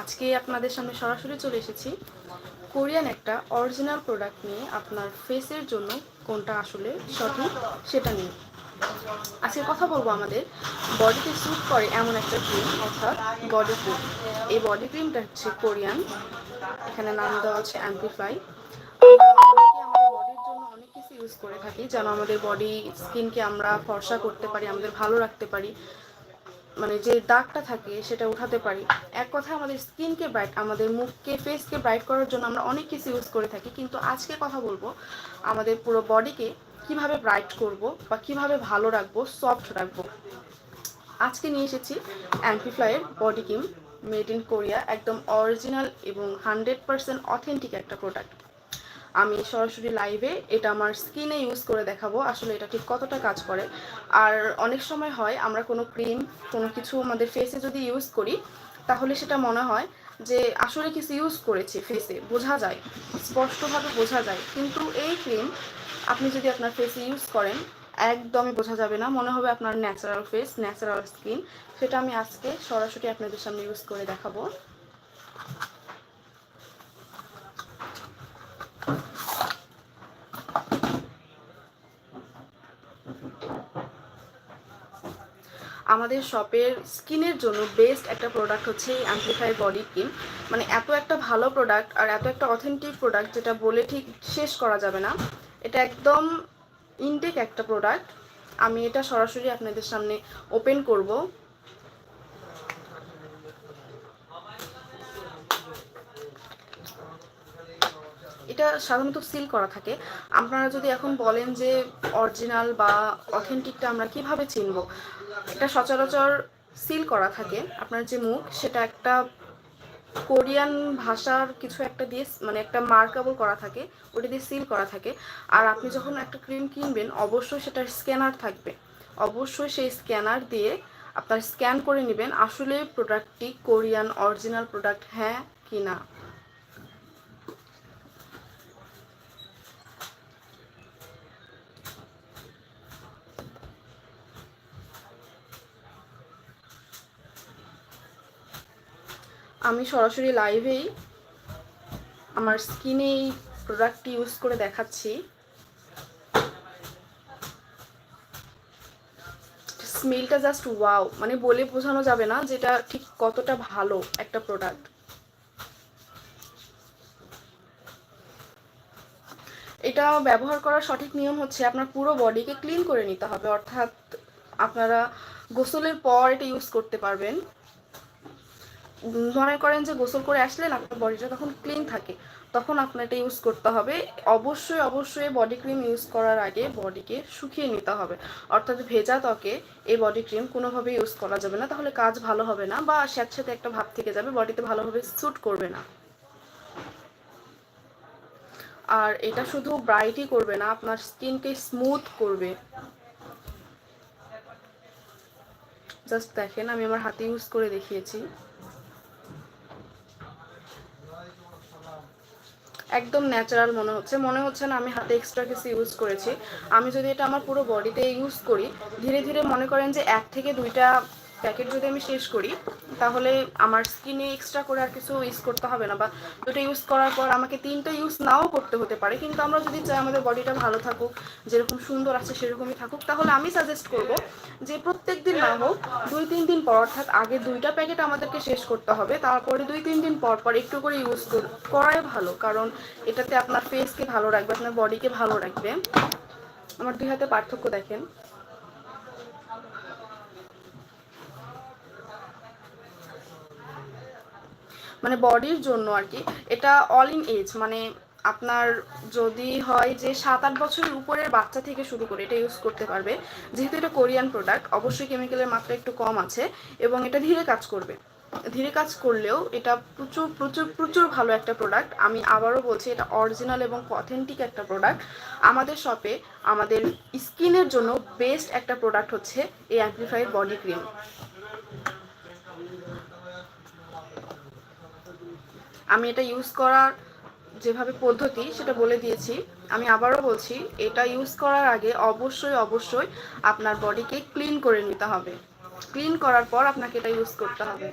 আজকে আপনাদের সামনে সরাসরি চলে এসেছি। কোরিয়ান একটা অরিজিনাল প্রোডাক্ট নিয়ে আপনার ফেসের জন্য কোনটা আসলে সঠিক সেটা নিয়ে। আজকে কথা বলব আমাদের বডিতে স্যুট করে এমন একটা ক্রিম অর্থাৎ বডি ক্রিম এই বডি ক্রিমটা হচ্ছে কোরিয়ান। এখানে নাম দেওয়া অনেক কিছু ইউজ করে থাকি, যেন আমাদের বডি স্কিনকে আমরা ফর্সা করতে পারি, আমাদের ভালো রাখতে পারি। মানে যে দাগটা থাকে সেটা উঠাতে পারি। এক কথা আমাদের স্কিনকে ব্রাইট আমাদের মুখকে ফেসকে ব্রাইট করার জন্য আমরা অনেক কিছু ইউজ করে থাকি। কিন্তু আজকে কথা বলব আমাদের পুরো বডিকে কীভাবে ব্রাইট করব বা কীভাবে ভালো রাখব সফট রাখব। আজকে নিয়ে এসেছি অ্যাম্পিফ্লাইয়ের body cream made in Korea একদম অরিজিনাল এবং হান্ড্রেড পারসেন্ট অথেন্টিক একটা প্রোডাক্ট আমি সরাসরি লাইভে এটা আমার স্কিনে ইউজ করে দেখাবো, আসলে এটা ঠিক কতটা কাজ করে। আর অনেক সময় হয়, আমরা কোনো ক্রিম কোনো কিছু আমাদের ফেসে যদি ইউজ করি, তাহলে সেটা মনে হয় যে আসলে কিছু ইউজ করেছি ফেসে বোঝা যায়, স্পষ্টভাবে বোঝা যায়। কিন্তু এই ক্রিম আপনি যদি আপনার ফেসে ইউজ করেন, একদমই বোঝা যাবে না, মনে হবে আপনার ন্যাচারাল ফেস ন্যাচারাল স্কিন সেটা আমি আজকে সরাসরি আপনাদের সামনে ইউজ করে দেখাবো। আমাদের শপের স্কিনের জন্য বেস্ট একটা প্রোডাক্ট হচ্ছে এই অ্যাম্পলিফাই বডি ক্রিম মানে এত একটা ভালো প্রোডাক্ট আর এত একটা অথেন্টিক প্রোডাক্ট যেটা বলে ঠিক শেষ করা যাবে না। এটা একদম ইনটেক একটা প্রোডাক্ট আমি এটা সরাসরি আপনাদের সামনে ওপেন করব। সাধারণত সিল করা থাকে। আপনারা যদি এখন বলেন যে অরিজিনাল বা অথেন্টিকটা আমরা কীভাবে চিনব, এটা সচরাচর সিল করা থাকে। আপনার যে মুখ, সেটা একটা কোরিয়ান ভাষার কিছু একটা দিয়ে মানে একটা মার্কাবল করা থাকে, ওটা দিয়ে সিল করা থাকে। আর আপনি যখন একটা ক্রিম কিনবেন, অবশ্যই সেটার স্ক্যানার থাকবে। অবশ্যই সেই স্ক্যানার দিয়ে আপনার স্ক্যান করে নেবেন আসলে প্রোডাক্টটি কোরিয়ান অরিজিনাল প্রোডাক্ট হ্যাঁ কি না। আমি সরাসরি লাইভেই আমার স্কিনে এই প্রোডাক্টটি ইউজ করে দেখাচ্ছি। স্মেলটা জাস্ট ওয়াও মানে বলে বোঝানো যাবে না যেটা ঠিক কতটা ভালো একটা প্রোডাক্ট এটা ব্যবহার করার সঠিক নিয়ম হচ্ছে আপনার পুরো বডিকে ক্লিন করে নিতে হবে, অর্থাৎ আপনারা গোসলের পর এটা ইউজ করতে পারবেন। মনে করেন যে গোসল করে আসলেন আপনার বডিটা তখন ক্লিন থাকে। তখন আপনার এটা ইউজ করতে হবে। অবশ্যই অবশ্যই বডি ক্রিম ইউজ করার আগে বডিকে শুকিয়ে নিতে হবে। অর্থাৎ ভেজা ত্বকে এই বডি ক্রিম কোনোভাবে ইউজ করা যাবে না। তাহলে কাজ ভালো হবে না বা স্যাঁতস্যাঁতে একটা ভাব থেকে যাবে বডিতে ভালোভাবে স্যুট করবে না। আর এটা শুধু ব্রাইটই করবে না, আপনার স্কিনকে স্মুথ করবে। জাস্ট দেখেন, আমি আমার হাতে ইউজ করে দেখিয়েছি। একদম ন্যাচারাল মনে হচ্ছে। মনে হচ্ছে না আমি হাতে এক্সট্রা কিছু ইউজ করেছি। আমি যদি এটা আমার পুরো বডিতে ইউজ করি, ধীরে ধীরে মনে করেন যে এক থেকে দুইটা প্যাকেট যদি আমি শেষ করি, তাহলে আমার স্কিনে এক্সট্রা করে আর কিছু ইউজ করতে হবে না বা দুটো ইউজ করার পর আমাকে তিনটা ইউজ নাও করতে হতে পারে। কিন্তু আমরা যদি চাই আমাদের বডিটা ভালো থাকুক, যেরকম সুন্দর আছে সেরকমই থাকুক, তাহলে আমি সাজেস্ট করব যে প্রত্যেক দিন না হোক, দুই তিন দিন পর, অর্থাৎ আগে দুইটা প্যাকেট আমাদেরকে শেষ করতে হবে, তারপরে দুই তিন দিন পর পর একটু করে ইউজ করাই ভালো, কারণ এটাতে আপনার ফেসকে ভালো রাখবে, আপনার বডিকে ভালো রাখবে। আমার দুই হাতে পার্থক্য দেখেন। মানে বডির জন্য আর কি এটা অল ইন এজ মানে আপনার যদি হয় যে সাত আট বছরের উপরের বাচ্চা থেকে শুরু করে এটা ইউজ করতে পারবে। যেহেতু এটা কোরিয়ান প্রোডাক্ট অবশ্যই কেমিক্যালের মাত্রা একটু কম আছে এবং এটা ধীরে কাজ করবে। ধীরে কাজ করলেও এটা প্রচুর প্রচুর প্রচুর ভালো একটা প্রোডাক্ট আমি আবারও বলছি, এটা অরিজিনাল এবং অথেন্টিক একটা প্রোডাক্ট আমাদের শপে আমাদের স্কিনের জন্য বেস্ট একটা প্রোডাক্ট হচ্ছে এই অ্যাম্পলিফাইড বডি ক্রিম আমি এটা ইউজ করার যেভাবে পদ্ধতি, সেটা বলে দিয়েছি। আমি আবারও বলছি, এটা ইউজ করার আগে অবশ্যই অবশ্যই আপনার বডিকে ক্লিন করে নিতে হবে। ক্লিন করার পর আপনাকে এটা ইউজ করতে হবে।